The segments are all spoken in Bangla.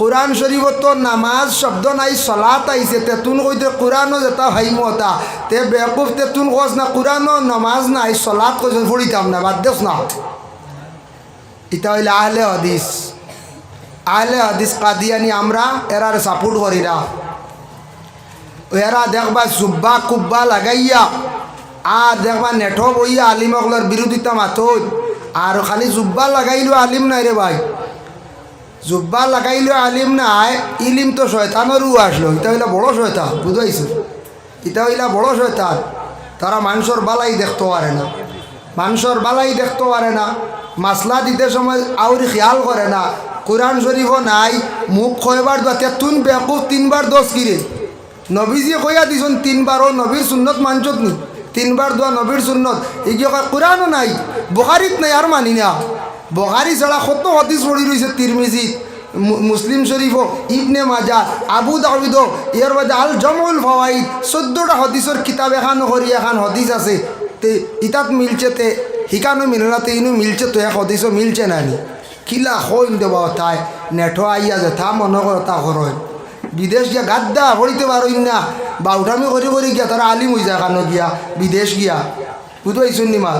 কোরআন শরীফত নামাজ শব্দ নাই সলাত আইছে তেতুন কইতে কোরআনও যেটা হাইমতা, তে বেকুফ তেতুন কস না কোরআনও নামাজ নাই সলাত কইছে ফুড়িতাম না বাদ দেস না এটা হইলে আহলে হদিস আহলে হদিস কাদিয়ানি আমরা এরারে সাপোর্ট করিরা এরা দেখবা জুব্বা কুব্বা লাগাইয়া আর দেখবা নেঠো বইয়া আলিমকলের বিরোধিতা মাথই আর খালি জুব্বা লাগাইলো আলিম নাই রে ভাই। জুব্বা লাগাইলো আলিম নাই, ইলিম তো শয়তানেরও আসলো এটা হইলা বড় শয়তান, বুঝাইছো? এটা হইলা বড় শয়তান তারা মানুষের বালাই দেখতে পারে না। মানুষের বালাই দেখতে পারে না মাসলা দিতে সময় আউরি খেয়াল করে না। কোরআন শরীফও নাই মুখ কয়বার দোয়া তেতুন বেকুফ তিনবার দোষ কিরে নবীজি কইয়া দিছুন তিনবার ও নবীর সুন্নত মানছত নি। তিনবার দোয়া নবীর সুন্নত। এগিয়ে কোরআনও নাই বখারিত নাই আর মানি না। বখারি ছাড়া কত হদিস পড়ি রয়েছে তিরমিজিত মুসলিম শরীফও ইবনে মাজা, আবু দাউদ এর বাদে আল জমউল ফওয়াইদ চোদ্দটা হদিসের কিতাব এখান করি এখান হদিস আছে। তে ইতাত মিলছে তে হিকানো মিলে না ইনু মিলছে তো, এক হদিসও মিলছে না নি? কিলা হইন দেবা তাই? নেঠো আইয়া যে থা মনে করো তা করয় বিদেশ গিয়া গাদ্দা হরিতে পারইন না। বাউটামি করি করি গিয়া তারা আলিম হয়ে যায় কানো গিয়া, বিদেশ গিয়া। বুঝতে পারছুন নি মা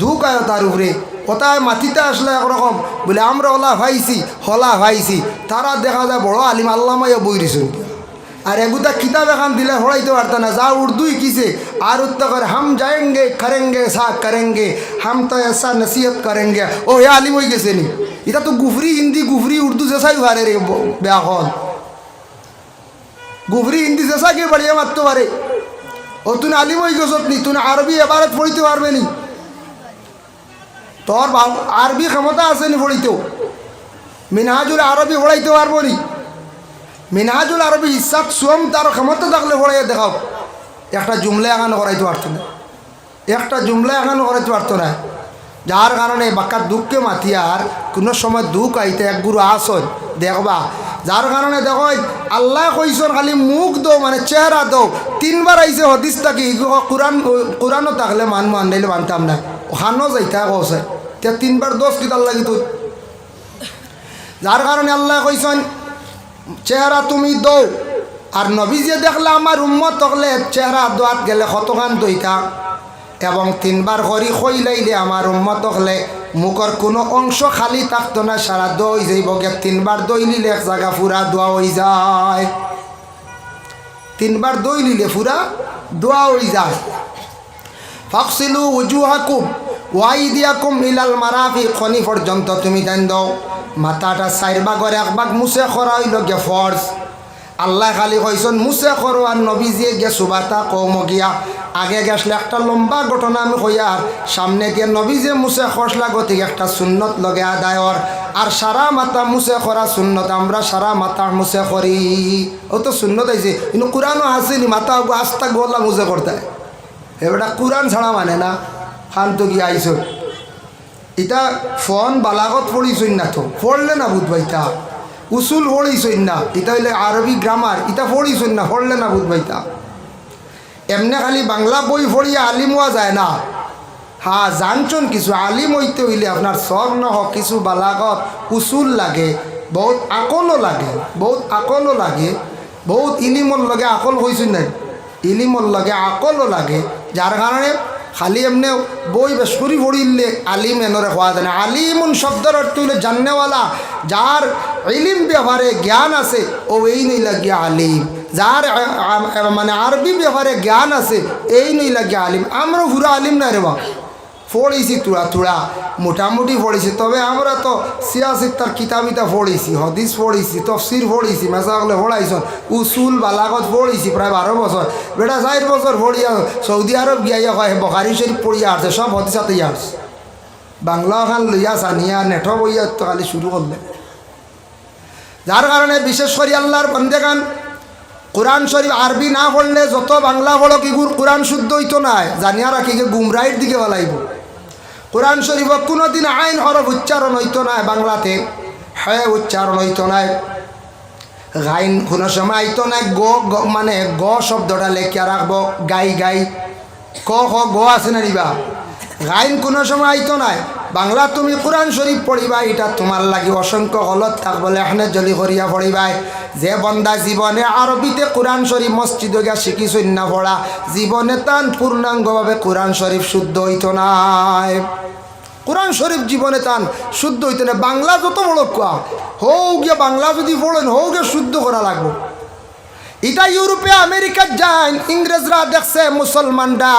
দুঃখ আয় তার উপরে কোথায় মাটিতে আসলে একরকম। বলে, আমরা হলা ভাইছি হলা ভাইছি। তারা দেখা যায় বড় আলিম আল্লামাইয়া বই দিছেন আর এগুতা কিতাব এখান দিলে হড়াইতে পারত না। যা উর্দু কিসে আর উত্তর হাম যায়েঙ্গে, করেঙ্গে, সা করেঙ্গে, হাম তো এসা নসিহত করেঙ্গে। ও হে আলিম হয়ে গেছে নি। এটা তো গুফরি হিন্দি, গুফরি উর্দু জেসাই ভারে রে ব্যাখন গুফরি হিন্দি জেসা কে বাড়িয়ে মারতে পারে? ও তুমি আলিম হয়ে গেছত নি তুমি আরবি এবারত পড়িতে পারবে নি। তোর আরবি ক্ষমতা আছে নি পড়িতেও মিনহাজুল আরবি পড়াইতে পারব নি? মিনহাজুল আরবি ইসাক সোম তার ক্ষমতা থাকলে পড়াইয়া দেখাও। একটা জুমলা এখানে করাইতে পারতো না। একটা জুমলা এখানে করাইতে পারতো না। যার কারণে বাক্কা দুঃখকে মাতিয়ার কোনো সময় দুঃখ আইতে এক গুরু আসন দেখবা। যার কারণে দেখো, আল্লাহ কইসন খালি মুখ দো মানে চেহারা দো তিনবার আইসে হদিস থাকি কোরআন, কোরআনও থাকলে মান মানলে মানতাম না। ওখানো যাইতা কছে তে তিনবার দোষ কিতার লাগি তুই যার কারণে আল্লাহ কইসন চেহারা তুমি দৌ। আর নবী যে দেখলে আমার উম্মত তকলে চেহারা দোয়াত গেলে কতখান দইতা এবং তিনবার করি খইলাইলে আমার উম্মত হলে মুখর কোনো অংশ খালি থাকতো না সারা দই যাইব গে। তিনবার দই নিলে এক জায়গা ফুরা দোয়া হয়ে যায়। তিনবার দই নিলে ফুরা দোয়া হয়ে যায়। ফাকসিলু উজুহাকুম ওয়াইদিয়াকুম ইলাল মারাফি, খনি পর্যন্ত তুমি দেন দাও। মাথাটা চার ভাগর এক ভাগ মুছে করা হইল গে ফর্স আল্লাহ খালি কইসন, মুছে করো আর নবীজিয়ে গে সুবাতা কৌম গিয়া। আগে গেছলে একটা লম্বা ঘটনা আমি কইয়ার সামনে গিয়ে নবীজে মুছে খসলা গতিকে একটা সুন্নত লগে আদায়র আর সারা মাথা মুছে করা সুন্নত, আমরা সারা মাথা মুছে করি ও তো সুন্নত আইছে কিন্তু কোরআনও আসেনি মাথা আস্তা গোলা মুছে করতে এবারটা কোরআন ছাড়া মানে না। শান্ত গিয়ে আইস ইটা ফোন বালাগত পড়িছই না তো। পড়লে না বুধবাইতা উসুল পড়িছই না। ইটা হইলে আরবি গ্রামার ইটা পড়িছই না পড়লে না বুধবাইতা এমনি খালি বাংলা বই পড়িয়া আলিম হওয়া যায় না। হ্যাঁ জানছন কিছু আলিম হইতে হইলে আপনার সব নহ কিছু বালাগত উসুল লাগে, বহুত আকলও লাগে, বহুত আকলও লাগে, বহুত ইলিমর লগে আকল হয়েছে নাই। ইলিমর লগে আকলও লাগে যার কারণে খালি এমনি বই বেসরি পড়িলে আলিম এনরে হওয়া যায় না। আলিমুন শব্দের অর্থ হইলে জাননেওয়ালা, যার ইলিম ব্যবহারে জ্ঞান আছে, ও এই নই লাগিয়া আলিম। যার মানে আরবি ব্যবহারে জ্ঞান আছে, এই নই লাগিয়া আলিম। আমরা পুরা আলিম না রে বা। পড়েছি তুড়া তুড়া। মোটামুটি পড়েছি তবে আমরা তো সিয়াসির তার কিতাবিতা পড়েছি হদিস পড়েছি তফসির পড়েছি মেসাগলে পড়াইছ উসুল বালাগত পড়েছি প্রায় বারো বছর। বেটা চার বছর পড়িয়া সৌদি আরব গিয়া কয়, বখারি শরীফ পড়িয়া আসছে, সব হদিসাতে আসছে। বাংলা খান লইয়া সানিয়া, নেঠ বইয়া তো খালি শুরু করলে। যার কারণে বিশেষ করে আল্লাহর বন্দেগান কোরআন শরীফ আরবি না পড়লে যত বাংলা পড়ো কিগুর কোরআন শুদ্ধ হইতো না জানিয়া রাখি গুমরাইয়ের দিকে বলাইব। কোরআন শরীফ কোনোদিন আইন হরফ উচ্চারণ হইতো না বাংলাতে। হ্যাঁ উচ্চারণ হইতো না। গাইন কোনো সময় আইতো না, গ মানে গ শব্দটা লেখিয়া রাখব, গাই গাই। ক, খ, গ আছে না নিবা গাইন কোনো সময় আইতো না। বাংলা তুমি কোরআন শরীফ পড়িবা, এটা তোমার লাগি অসংখ্য হলত থাক বলে এখানে জলি করিয়া পড়িবাই। যে বন্দা জীবনে আরবিতে কোরআন শরীফ মসজিদ গিয়া শিখি না পড়া, জীবনে তান পূর্ণাঙ্গভাবে কোরআন শরীফ শুদ্ধ হইত নাই। কোরআন শরীফ জীবনে তান শুদ্ধ হইতে না বাংলা যত বড় কোয়া হৌ গিয়ে বাংলা যদি পড়েন হৌ গিয়ে শুদ্ধ করা লাগবো। এটা ইউরোপে আমেরিকা যান ইংরেজরা দেখছে মুসলমানরা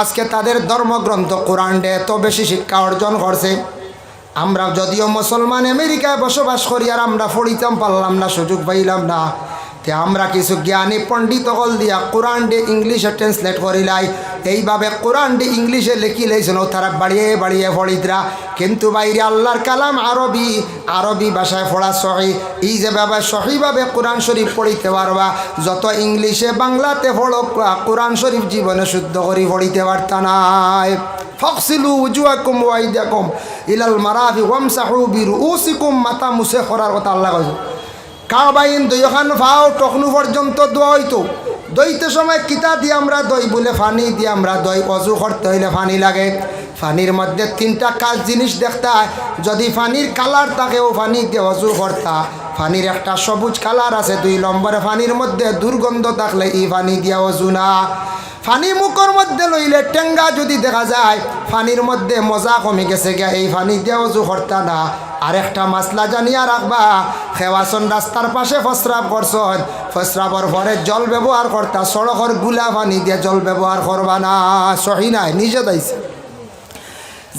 আজকে তাদের ধর্মগ্রন্থ কোরআন ডে এত বেশি শিক্ষা অর্জন করছে। আমরা যদিও মুসলমান আমেরিকায় বসবাস করি আর আমরা পড়িতাম, পারলাম না, সুযোগ পাইলাম না। তে আমরা কিছু জ্ঞানী পণ্ডিত হল দিয়া কোরআন ডে ইংলিশে ট্রান্সলেট করিলাই। এইভাবে কোরআন ডে ইংলিশে লিখি লাইছেন তারা বাড়িয়ে বাড়িয়ে পড়িতরা কিন্তু বাইরে আল্লাহর কালাম আরবি আরবি ভাষায় পড়া সহি। এই যে ভাবে সহিভাবে কোরআন শরীফ পড়িতে পারবা, যত ইংলিশে বাংলাতে পড়ো কোরআন শরীফ জীবনে শুদ্ধ করি পড়িতে পারতা নাই। ফকসিলু উজুয়াকুম ওয়াইদাকুম ইলাল মারাফি ওয়ামসাহু বিরুসিকুম মাথা মুছে করার কথা আল্লাহ কইছে। কাবাইন দইখান ফাও, টকনু পর্যন্ত দোয়া দইতে সময় কিতা দিয়ে আমরা দই বলে ফানি দিয়ে আমরা দই অজু করতে হইলে ফানি লাগে। ফানির মধ্যে তিনটা কাজ জিনিস দেখতে যদি ফানির কালার থাকে, ও ফানি দিয়ে অজু করতা। ফানির একটা সবুজ কালার আছে, দুই নম্বরে ফানির মধ্যে দুর্গন্ধ থাকলে ই ফানি দিয়া অজু না। ফানি মুখর মধ্যে লইলে টেঙ্গা যদি দেখা যায়, ফানির মধ্যে মজা কমে গেছে গিয়া এই ফানি দিয়ে অজু করতা না। আর আরেকটা মাসলা জানিয়া রাখবা খেওয়াসন রাস্তার পাশে ফসরাব করছন ফসরাবর পরে জল ব্যবহার করতা, সড়করগুলা পানি দিয়ে জল ব্যবহার করবা না, সহি নাই নিজে দাইছে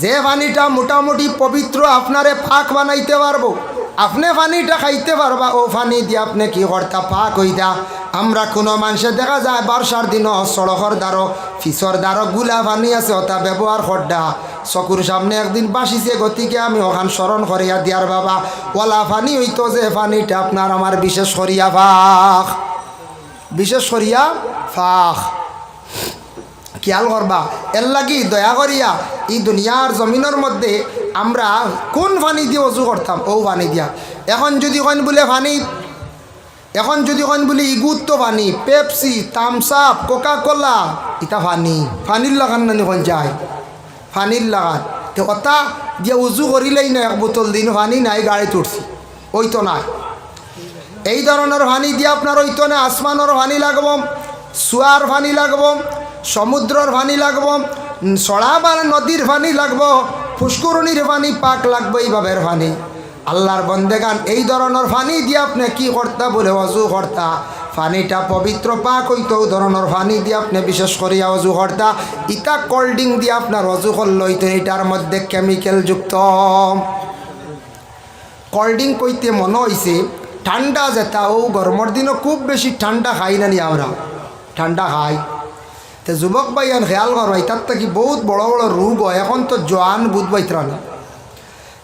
যে পানিটা মোটামুটি পবিত্র আপনারে ফাঁক বানাইতে পারব, আপনি পানিটা খাইতে পারবা, ও পানি দিয়ে আপনি কি করতা পাক হইতা আমরা কোনো মানুষে দেখা যায় বর্ষার দিন সড়কর দ্বারো ফিসর দ্বারো গুলা পানি আছে ওটা ব্যবহার করডা চকুর সামনে একদিন বাসিছে গতিকে আমি ওখান স্মরণ করিয়া দিয়ার বাবা, ওলা পানি হইতো যে পানিটা আপনার আমার বিশেষ করিয়া ফাঁক বিশেষ করিয়া ফাঁক খেয়াল করবা এর লাগি দয়া করিয়া এই দুনিয়ার জমিনের মধ্যে আমরা কোন পানি দিয়ে অজু করতাম ও পানি দিয়া। এখন যদি কন বলে পানি এখন যদি কন বলে ইগুত্ত পানি, পেপসি তামসাপ কোকা কোলা ইটা পানি, পানির লাগান নানি কন যায়। পানির লাগান। তো ওটা দিয়ে উজু করিলেই না এক বোতল দিন পানি নাই গাড়ি তুলছি ওই তো নাই। এই ধরনের পানি দিয়ে আপনার ওই তো না আসমানের পানি লাগব সুয়ার পানি লাগব সমুদ্রর পানি লাগব সড়া বা নদীর পানি লাগব ফুসকুরনির পানি পাক লাগবে এইভাবের পানি। আল্লাহর বন্দেগান, এই ধরনের পানি দিয়ে আপনি কি কর্তা বলে অজু কর্তা? পানিটা পবিত্র পাক হইতো ওই ধরনের পানি দিয়ে আপনি বিশেষ করিয়া অজু কর্তা। ইটা কোল্ড দিয়ে আপনার অজু করল হইতো, এটার মধ্যে কেমিক্যাল যুক্ত। কোল্ড কইতে মনে হয়েছে ঠান্ডা যেটা, ও গরমের দিনও খুব বেশি ঠান্ডা খাই না নি আমরা। ঠান্ডা খাই। তো যুবক ভাইয়ান খেয়াল করবাই তার থেকে বহুত বড় বড় রোগ হয়, এখন তো জোয়ান বুধ বাইতরা না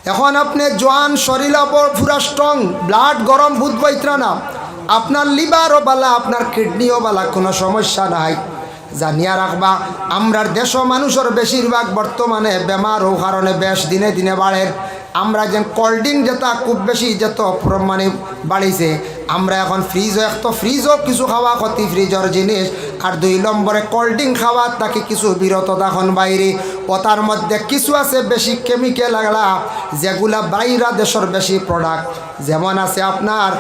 এখন আপনি জোয়ান শরীর পুরা স্ট্রং, ব্লাড গরম বুধ বৈত্রা না আপনার লিভারও বালা, আপনার কিডনিও বালা, কোনো সমস্যা নাই। জানিয়া রাখবা, আমরার দেশ মানুষের বেশিরভাগ বর্তমানে বেমার ও কারণে বেশ দিনে দিনে বাড়ে। আমরা যেন কোল্ড ড্রিঙ্ক যেটা খুব বেশি যেত মানে বাড়িছে। আমরা এখন ফ্রিজ এক তো ফ্রিজও কিছু খাওয়া ক্ষতি ফ্রিজের জিনিস। আর দুই নম্বরে কোল্ড ড্রিঙ্ক খাওয়া, তাকে কিছু বিরত তখন বাইরে। ওটার মধ্যে কিছু আছে বেশি কেমিক্যাল আগলা যেগুলা বাইরা দেশের বেশি প্রোডাক্ট যেমন আছে আপনার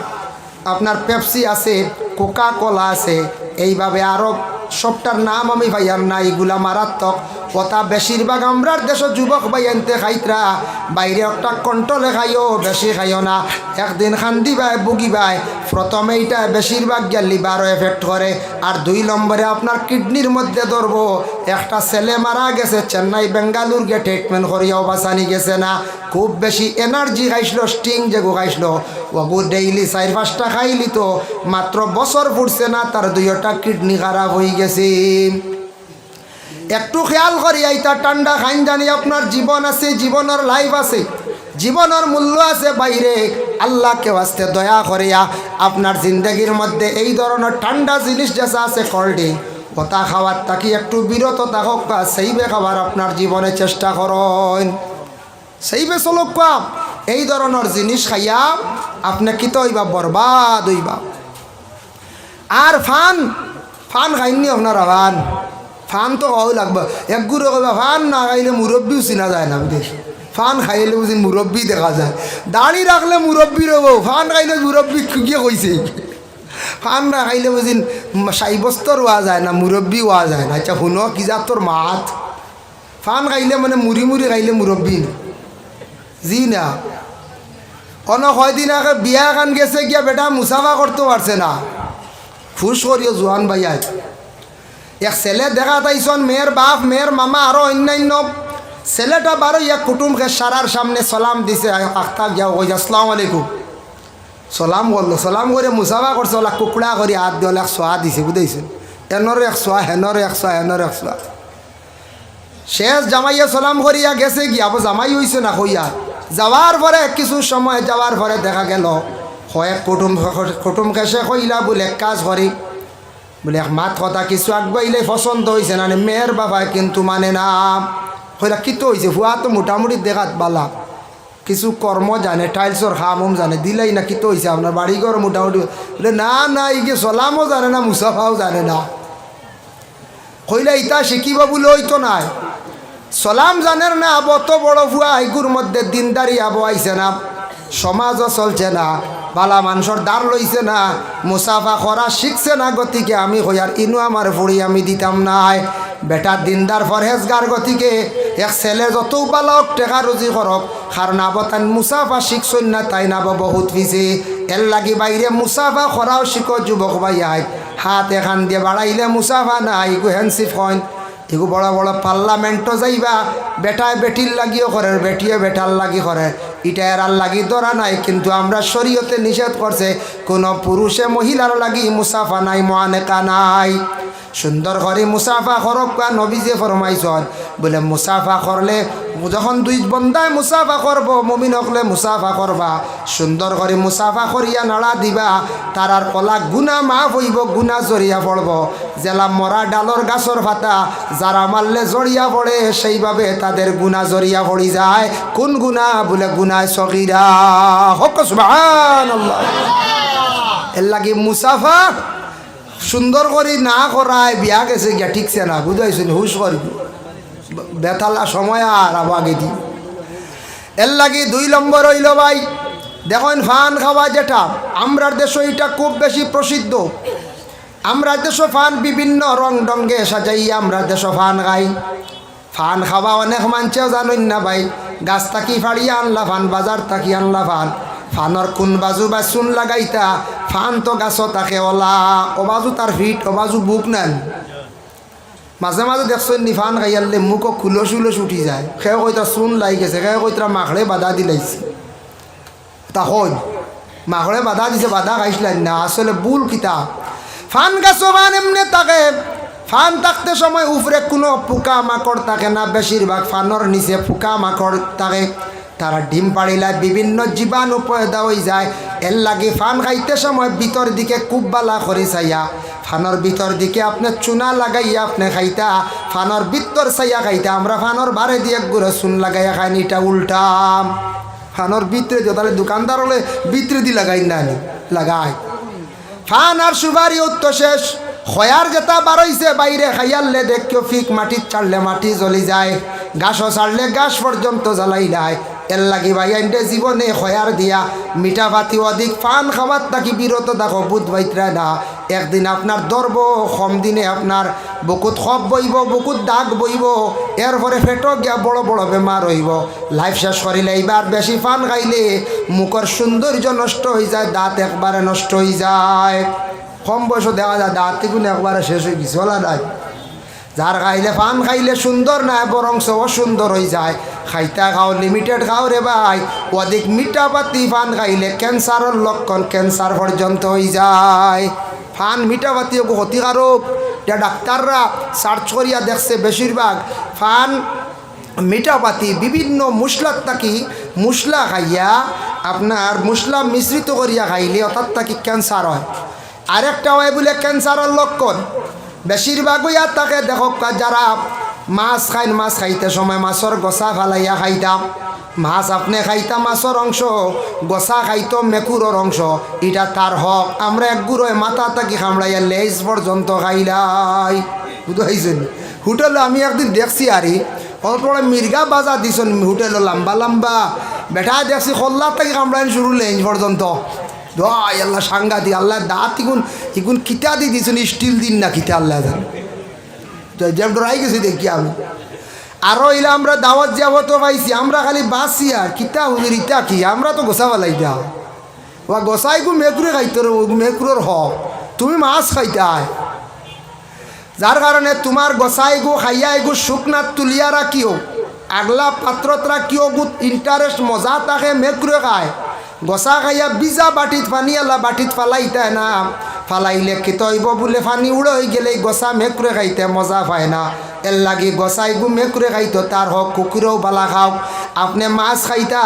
আপনার পেপসি আছে কোকা কোলা আছে। এইভাবে আরও সবটার নাম আমি ভাইয়ার না এগুলা মারাত্মক। কথা বেশিরভাগ আমরার দেশের যুবক ভাই আনতে খাইতরা। বাইরে একটা কন্ট্রোলে খাইও বেশি খাইও না। একদিন খান্দি বাই, বুগি বাই। প্রথমে এইটা বেশিরভাগ গিয়া লিভারও এফেক্ট করে। আর দুই নম্বরে আপনার কিডনির মধ্যে ধরবো। একটা ছেলে মারা গেছে, চেন্নাই, বেঙ্গালুর গিয়ে ট্রিটমেন্ট করিয়াও বাঁচানি গেছে না। খুব বেশি এনার্জি খাইছিল স্টিং যেগু খাইছিল ওগু ডেইলি চার পাঁচটা খাইলি তো, মাত্র বছর ফুটছে না, তার দুইটা কিডনি খারাপ হয়ে গেছে। একটু খেয়াল করি এইটা ঠান্ডা খাইন জানি আপনার জীবন আছে, জীবনের লাইফ আছে, জীবনের মূল্য আছে, বাইরে আল্লাহকে আসতে দয়া করিয়া আপনার জিন্দগির মধ্যে এই ধরনের ঠান্ডা জিনিস যেসা আছে কল্ডি ওটা খাওয়ার তাকি একটু বিরত থাকক সেইবে খাবার আপনার জীবনে চেষ্টা করেন। সেইবে চলক এই ধরনের জিনিস খাইয়া আপনি কিত হইবা, বরবাদ হইবা। আর ফান ফান খাইনি আপনারা, ফান। ফান তো কই লাগবে। এক গুরু কইবা, ফান না খাইলে মুরব্বীও চিনা যায় না বিদেশ। ফান খাইলে বুঝি মুরব্বী দেখা যায়। দাড়ি রাখলে মুরব্বী রব ফান খাইলে মুরব্বী গিয়ে কইছে ফান না খাইলে বুঝি সাইবস্তর ওয়া যায় না মুরব্বী ওয়া যায় না। আচ্ছা শুনো কি যা তোর মাত। ফান খাইলে মানে মুড়ি মুড়ি খাইলে মুরব্বী না জি না। অন কয়দিন আগে বিয়া খান গেছে গিয়া বেটা মুসাফা করতে পারছে না। ফুস করিও জোয়ান ভাই আজ এক ছেলে দেখা তাইছন মেয়ের বাপ মেয়ের মামা আরও অন্যান্য। ছেলেটা বারো এক কুটুমকে সারার সামনে সালাম দিছে। আখতাব যাও কই আসসালাম আলাইকুম। সালাম করল সালাম করে মুসাফা করছে ওলা কুকুড়া করে হাত দিয়ে এক সোয়া দিছে বুঝাইছে এনর এক সোয়া হেনর এক সোয়া হেনর এক সোয়া শেষ জামাইয়া সালাম করিয়া গেছে গিয়া আবার জামাই হইছে না কইয়া যাওয়ার পরে কিছু সময় যাওয়ার পরে দেখা গেল কয়েক কুটুম, কুটুমকে কেসে কইলা বলে কাজ করি বলে মাত কথা কিছু আগবাইলে পছন্দ হয়েছে না মেয়ের বাবা কিন্তু মানে না। কইলা কিতো হয়েছে ফুয়া তো মোটামুটি দেখাত বালা। কিছু কর্ম জানে টাইলসর খামম জানে, দিলাই না কিতো হয়েছে আপনার বাড়িঘর মোটামুটি। বলে না না ইগে চলামও জানে না মুসাফাও জানে না। কইলা ইতা শিখিব বলে হইতো নাই। সলাম জানের না অত বড় ফুয়া আইগুর মধ্যে দিনদারি আবো আইছে না। সমাজও চলছে না, বালা মানুষের দাঁড় লইছে না মুসাফা করা শিখছে না গতিকে আমি হইয়ার ইনু আমার ফুড়ি আমি দিতাম নাই। বেটা দিনদার ফরহেজগার গতিকে এক ছেলে যত বালক টেকা রুজি করক কারণ আবতান মুসাফা শিখছই না তাই নাব বহুত পিছে। এর লাগি বাইরে মুসাফা করাও শিখ যুবক ভাইয়াই। হাত এখান দিয়ে বাড়াইলে মুসাফা নাই গু হ্যান্সিফ হয় এগু বড় বড় পার্লামেন্টও যাইবা বেটায় বেটির লাগিও করে বেটিয়ে বেটার লাগি করে ইটা আর লাগি ধরা নাই, কিন্তু আমরা শরীয়তে নিষেধ করছে, কোনো পুরুষে মহিলার লাগি মুসাফা নাই, মহানেকা নাই। সুন্দর করে মুসাফা করক নবীজে ফরমাইছন। বলে মুসাফা করলে যখন দুই বন্দায় মুসাফা করব মমিন হকলে মুসাফা করবা। সুন্দর করে মুসাফা করিয়া নাড়া দিবা তারার কলা গুণা মাফ হইব, গুণা জড়িয়া পড়ব। জেলা মরা ডালর গাছর ফাতা যারা মারলে জড়িয়া পড়ে, সেইভাবে তাদের গুণা জড়িয়া পড়ি যায়। কোন গুণা? বলে গুনায় সগিরা। হক, সুবহানাল্লাহ। এর লাগি মুসাফা সুন্দর করে না করায় বিয়া গেছে গিয়া ঠিকছে না বুঝাইছেন হুশ করবি বেতালা সময় আর আগে দি এর লাগি দুই নম্বর হইল ভাই, দেখুন ফান খাওয়া যেটা আমরার দেশ এটা খুব বেশি প্রসিদ্ধ আমরা দেশ ফান বিভিন্ন রং ডঙ্গে সাজাইয়া আমরা দেশ ফান খাই। ফান খাওয়া অনেক মানছেও জানেন না ভাই, গাছ থাকি ফাড়িয়া আনলা ফান বাজার থাকি আনলা ফান। ফানর কোন বাজু বা চুন লাগাইতা ফান তো গাছ তাকে ওলা ও বাজু তার ফিট ও বাজু বুক নেন মাঝে মাঝে দেখছ নিফান খাইয়ালে মুখ খুলস উলস উঠি যায়। সেও কইতা চুন লাই গেছে। সেও কইতা মাখড়ে বাধা দিলাইছে তা হই মাখড়ে বাধা দিছে, বাধা খাইছিলেন না। আসলে বুল কিতা ফান গাছ ফান এমনি তাকে, ফান থাকতে সময় উপরে কোনো পোকা মাকড় থাকে না বেশিরভাগ ফানর নিচে পোকা মাকড় থাকে তারা ডিম পাড়িলায় বিভিন্ন জীবাণু পয়দা হয়ে যায়। এর লাগে ফান খাইতে সময় ভিতর দিকে খুব বালা করে চাইয়া। ফানর ভিতর দিকে আপনি চুনা লাগাইয়া আপনি খাইতা ফানর ভিতর চাইয়া খাইতা, আমরা ফানর বারে দিয়ে গুঁড়ো চুন লাগাইয়া খাইনি এটা উল্টাম। ফানর ভিতরে দিয়ে তাহলে দোকানদার হলে ভিতরে দিয়ে লাগাই না লাগাই। ফান আর সুবারি উত্তর শেষ, খয়ার যেটা বারইছে বাইরে খাইয়ালে দেখিও ফিক মাটির চাড়লে মাটি জ্বলি যায় গাছও ছাড়লে গাছ পর্যন্ত জ্বালাই যায় এর লাগি ভাই আইনটে জীবনে খয়ার দিয়া। মিঠা ভাতি অধিক ফান খাবার তাকি বিরত দেখো বুধ বাইতরা না একদিন আপনার দর্ব কম দিনে আপনার বুকুত খপ বইব, বুকুত দাগ বইব। এরপরে ফেটো গিয়া বড় বড় বেমার হইব। লাইফ শেষ করিলে এইবার বেশি ফান খাইলে মুখর সৌন্দর্য নষ্ট হয়ে যায়, দাঁত একবারে নষ্ট হয়ে যায়। কম বয়স দেখা যায়, দাঁত গুণ একবারে শেষ হয়ে গেছে যার খাইলে পান খাইলে সুন্দর না বরং অসুন্দর হয়ে যায়। খাইতা খাও লিমিটেড খাও রে ভাই। অধিক মিঠা পাতি পান খাইলে ক্যান্সারের লক্ষণ ক্যান্সার পর্যন্ত হয়ে যায়। ফান মিঠা পাতি ক্ষতিকারক এটা ডাক্তাররা সার্চ করিয়া দেখছে বেশিরভাগ ফান মিঠাপাতি বিভিন্ন মশলার তাকি মশলা খাইয়া আপনার মশলা মিশ্রিত করিয়া খাইলে অর্থাৎ তাকি ক্যান্সার হয়। আরেকটা হয় বলে ক্যান্সারের লক্ষণ। বেশিরভাগই আর তাকে দেখক যারা মাছ খাইন মাছ খাইতে সময় মাছর গছা ফালাইয়া খাইতাম। মাছ আপনি খাইতা মাছর অংশ, গছা খাইতো মেকুরর অংশ। এটা তার হক, আমরা এক গুড়োয় মাথা তাকি খামড়াইয়া লেজ পর্যন্ত খাইলাই। বুঝতে পাইছেন? হোটেলে আমি একদিন দেখছি আরে, অল্প বড় মির্গা বাজা দিছন হোটেল, লম্বা লম্বা। বেটা, দেখছি খোল্লার থেকে কামড়াইন শুরু লেঞ্জ পর্যন্ত। দোয়াই আল্লাহ সাংঘাতিক, আল্লাহ দাঁত ইগুন ইগুন কিতা দি দিছুন, স্টিল দিন না কিতা, আল্লাহ জান। যে ডরাই গেছি দেখি আমি। আরও এলে আমরা দাওয়াত যাব তো পাইছি, আমরা খালি বাঁচি আর কিতা হুজুর ইটা কি? আমরা তো গোসাবা লাইটা বা গোসাই গু মেকুরে খাইতে মেকুরের হক। তুমি মাছ খাইতাই যার কারণে তোমার গোসাই গু খাইয়া গু শুকনাত তুলিয়া রাখিও, আগলা পাত্রত রাখিও গু ইন্টারেস্ট মজা থাকে মেকুরে খায়। গসা খাইয়া বিজা বাটিত পানি আলা বাটিত ফালাইতে না। ফালাইলে কিতইব বলে ফানি উড়ই গেলে গোসা মেকুরে খাইতে মজা পায় না। এর লাগি গোসাই গু মেকুরে খাইতো তার হোক কুকুরেও বালা খাও আপনি মাছ খাইতা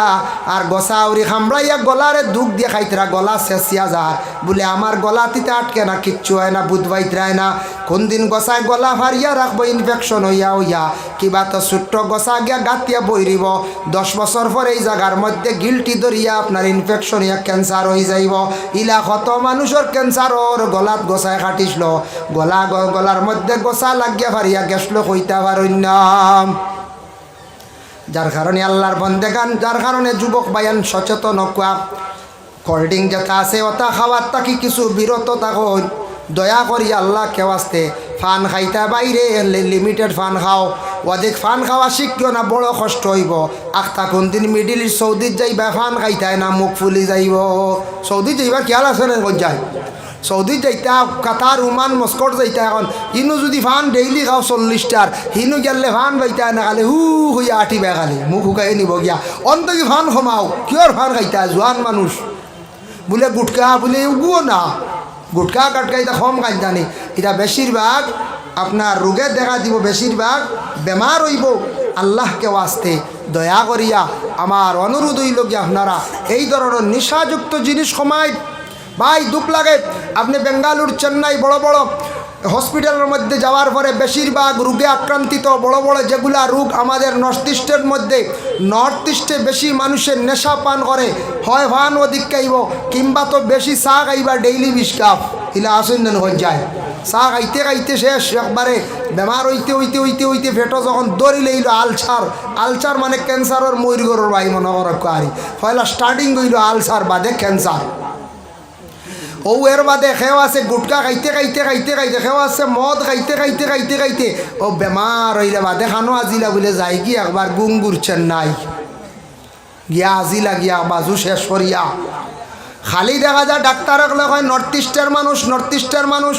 আর গসা উড়ি খামড়াইয়া গলারে দুঃখ দিয়ে খাইতরা গলা শেষিয়া যার বলে আমার গলা তিতে আটকে না, কিচ্ছু হয় না, বুধ বাইতরায় না। কোন দিন গসায় গলা ফারিয়া রাখব ইনফেকশন হইয়া হইয়া কিবা তো ছোট্ট গসা গিয়া গাতিয়া বইরিব দশ বছর পরে এই জায়গার মধ্যে গিলটি ধরিয়া আপনার ইনফেকশন হইয়া ক্যান্সার হয়ে যাইব। ইলা কত মানুষের ক্যান্সারর গলাত গসায় কাটিছিল। গলা গলার মধ্যে গসা লাগিয়া ফারিয়া গেছলো, কইতা পারন্যাম যার কারণে আল্লাহর বন্দেগান যার কারণে যুবক বায়ান সচেতন কুয়া কোল্ড ড্রিঙ্ক যেটা আছে, ওটা খাওয়ার তাকি কিছু বিরত থাকুন। দয়া করি আল্লাহ কেওয়াস্তে ফান খাইতা বাইরে লিমিটেড ফান খাও। অধিক ফান খাওয়া শিখিও না বড় কষ্ট হইব। আখতা কোন দিন মিডিল সৌদিত যাইবা, ফান খাইতাই না মুখ ফুলি যাইব। সৌদি যাইবা, খেয়াল আছে না যায় সৌদি যাইতা কাতার উমান মস্কট যাইতা এখন। হিনু যদি ফান ডেইলি খাও চল্লিশটার হিনু গেলে ফান বাইতা না খালি হু হইয়া আটিবা খালি, মুখ শুকাই নিব গিয়া। অন্ত কি ফান কমাও কিয়র ফান খাইতা জোয়ান মানুষ বলে গুটকা, বলে উগুও না। গুটকা, কাটকা এটা কম কাজ জানি। এটা বেশিরভাগ আপনার রোগে দেখা দিব বেশিরভাগ বেমার হইব। আল্লাহকে ওয়াস্তে দয়া করিয়া আমার অনুরোধ হইল গিয়া, আপনারা এই ধরনের নিশাযুক্ত জিনিস কমায় ভাই, দুঃখ লাগে। আপনি বেঙ্গালুর, চেন্নাই, বড় বড় হসপিটালের মধ্যে যাওয়ার পরে বেশিরভাগ রোগে আক্রান্তিত, বড় বড় যেগুলা রোগ আমাদের নর্থ ইস্টের মধ্যে নর্থ ইস্টে বেশি মানুষের নেশা পান করে, হয় ভান অধিক খাইব, কিংবা তো বেশি চা খাইবা ডেইলি বিশ কাপ ইলা আসেন হয়ে যায় চা খাইতে খাইতে শেষ, একবারে বেমার হইতে হইতে হইতে হইতে ফেটো যখন দৌড়ি লইল, আলসার আলসার মানে ক্যান্সারের ময়ূর গরুর ভাই, মনে করো কারি। পয়লা স্টার্টিং হইল আলসার, বাদে ক্যান্সার ও বাদে খেও আছে, গুটকা খাইতে খাইতে খাইতে খাইতে খেও আছে, মদ খাইতে খাইতে খাইতে খাইতে। ও বেমার হইলে বাদে খানো আজিলা বলে যায় কি একবার গুঙ্গুর চেন্নাই। গিয়া আজিলা গিয়া বাজু শেষ করিয়া খালি দেখা যায় ডাক্তারক হয় নর্থ ইস্টের মানুষ নর্থ ইস্টের মানুষ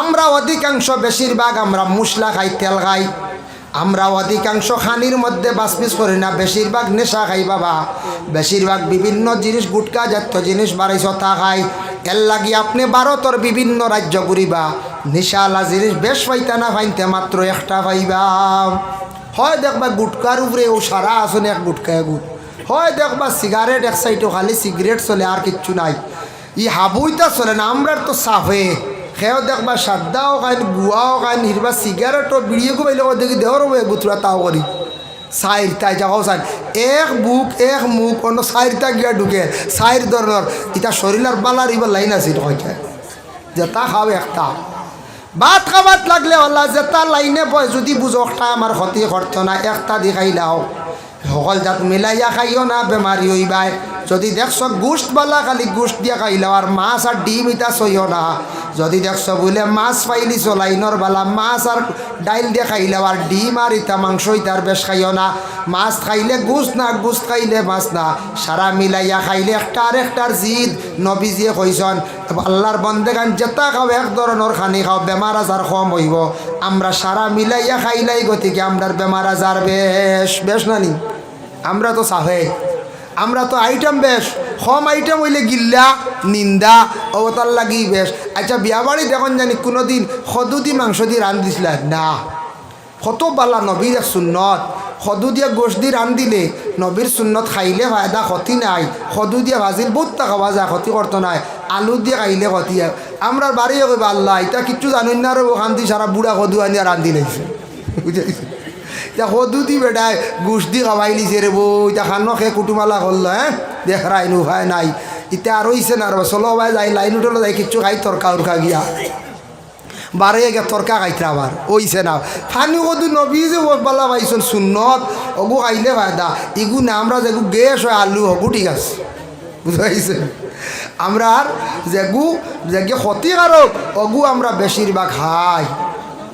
আমরা অধিকাংশ বেশিরভাগ আমরা মশলা খাই, তেল খাই। আমরা অধিকাংশ খানির মধ্যে বাসপিস করি না, বেশিরভাগ নেশা খাই বাবা। বেশিরভাগ বিভিন্ন জিনিস, গুটকা জাতীয় জিনিস বাড়াইছ তা খাই। এর লাগি আপনি ভারতের বিভিন্ন রাজ্য ঘুরিবা। নিশালা জিনিস বেশ পাইতা না পাইতে মাত্র একটা পাইবা। হয় দেখবা গুটকার উপরে ও সারা আসনে এক গুটকায় গুট। হয় দেখবা সিগারেট এক সাইডও খালি সিগারেট চলে, আর কিচ্ছু নাই। ই হাবুইতা চলে না, আমরার তো সাফে। সেও দেখবা সাদ্দাও খাইন গুয়াও খাইন হিরবা সিগারেটও বিড়িয়ে গো বাইলে দেখি দেহর গুতুরা তাও করি। চাইরটা জাগাও চাই এক বুক, এক মুখ, অন্য চাইরটা গিয়া ঢুকে। চাইর ধরনের ইটা শরীরের বালার ইবার লাইন আছে কইছে যেটা খাও একটা। ভাত খাবাত লাগলে হল্লা যেটা লাইনে বয়, যদি বুঝকটা আমার ক্ষতি করতো না একটা দি খাইলাও সকল জাত মিলাইয়া খাইও না বেমারি হইবাই। যদি দেখছ গোষ্ঠ বালা, খালি গোষ্ঠ দিয়া খাইলাও আর মাছ আর ডিম ইটা চইও না। যদি দেখছ বুঝলে মাছ পাইলি চলাইনর বালা, মাছ আর ডাইল দিয়ে খাইলাও আর ডিম আর ইটা মাংস ইটার বেশ খাইও না। মাছ খাইলে গুছ না গুছ খাইলে মাছ না। সারা মিলাইয়া খাইলে একটা আর একটার জিদ। নবীজিয়ে কইসন আল্লাহর বন্দেগান যেটা খাও, এক ধরনের খানি খাও, বেমার আজার কম হইব। আমরা সারা মিলাইয়া খাইলাই গতিকে আমরার বেমার আজার বেশ বেশ নানি। আমরা তো চাহে। আমরা তো আইটেম বেশ, কম আইটেম হইলে গিল্লা, নিন্দা, অবতার লাগি বেশ। আচ্ছা বিয়া বাড়ি দেখুন জানি কোনোদিন সদু দি মাংস দি রান দিছিল না। কত বালা নবীর সুন্নত। সদু দিয়া গোশ দি রান দিলে নবীর সুন্নত খাইলে ফায়দা ক্ষতি নাই। সদু দিয়া ভাজিল, বহুত টাকা যায় ক্ষতি করতো নাই। আলু দিয়ে খাইলে ক্ষতি হয় আমরা বাড়ি কইবা আল্লাহ এটা কিচ্ছু জানুন না রে ওখান সারা বুড়া সদু আনিয়া রান্ধি লাইছে বুঝাইছে এতিয়া সদু দি বেটাই গোশ দি খাবাই লিছে রে বৌ এতিয়া খানো খে কুটুমালা করল হ্যাঁ দেখ রাইনু ভাই নাই। এতিয়া আর হইছে না রে চলো ভাই যাই, লাইন উঠল যাই, কিচ্ছু খাই তরকা উরকা গিয়া। বারে গে তরকা খাইতে আবার ওইছে না। ফানি কদু নবী যে বালা পাইছেন, সুন্নত, অগু খাইলে ভাই দা ইগু না আমরা যেগু গ্যাস হয়, আলু হগু ঠিক আছে। বুঝাইছে? আমরা যেগু যেগে ক্ষতিকারক অগু আমরা বেশিরভাগ খাই।